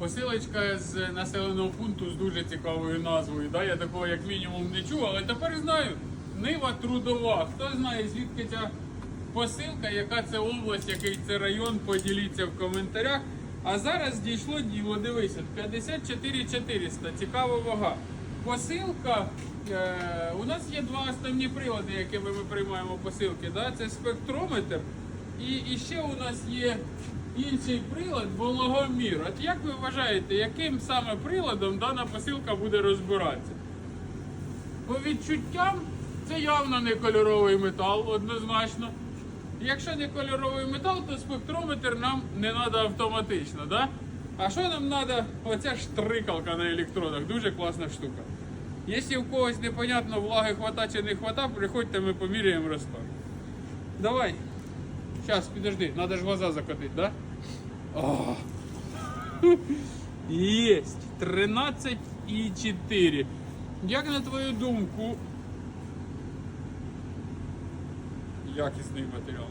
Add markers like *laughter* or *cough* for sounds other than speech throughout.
Посилочка з населеного пункту з дуже цікавою назвою. Да? Я такого як мінімум не чув, але тепер знаю. Нива трудова. Хто знає, звідки ця посилка, яка це область, який це район, поділіться в коментарях. А зараз дійшло діло, дивися, 54 400, цікава вага. Посилка, е, у нас є два основні прилади, якими ми приймаємо посилки. Да? Це спектрометр і, і ще у нас є інший прилад вологомір. От як ви вважаєте, яким саме приладом дана посилка буде розбиратися? По відчуттям це явно не кольоровий метал, однозначно. Якщо не кольоровий метал, то спектрометр нам не треба автоматично. Да? А що нам треба? Оця штрикалка на електродах, дуже класна штука. Якщо в когось непонятно влаги хвата чи не хвата, приходьте, ми поміряємо розклад. Давай. Сейчас, подожди, надо ж глаза закатить, да? О! Есть! 13,4. Як на твою думку, якісний матеріал.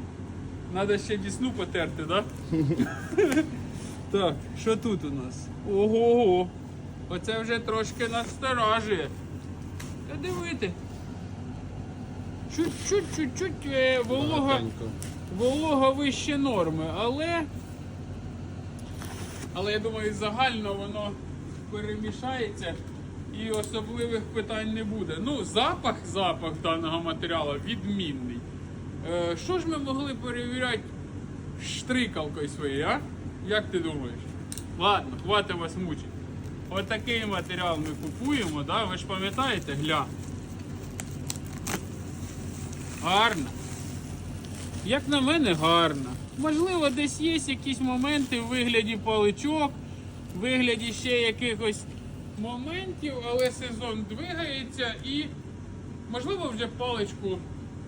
Надо ще дісну потерти, да? *laughs* так, що тут у нас? Ого! Оце вже трошки насторажує. Та дивити. Чуть-чуть, чуть-чуть е, волога, волога вище норми, але. Але я думаю, загально воно перемішається і особливих питань не буде. Ну, запах, запах даного матеріалу відмінний. Е, що ж ми могли перевіряти штрикалкою своєю, а? Як ти думаєш? Ладно, хватить вас мучити. Отакий матеріал ми купуємо, да? ви ж пам'ятаєте, гля. Гарно. Як на мене, гарно. Можливо, десь є якісь моменти в вигляді паличок, в вигляді ще якихось моментів, але сезон двигається і, можливо, вже паличку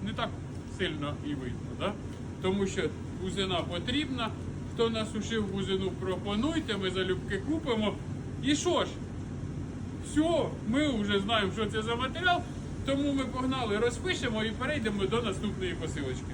не так сильно і видно. Да? Тому що бузина потрібна. Хто насушив бузину, пропонуйте, ми залюбки купимо. І що ж? Все, ми вже знаємо, що це за матеріал, тому ми погнали, розпишемо і перейдемо до наступної посилочки.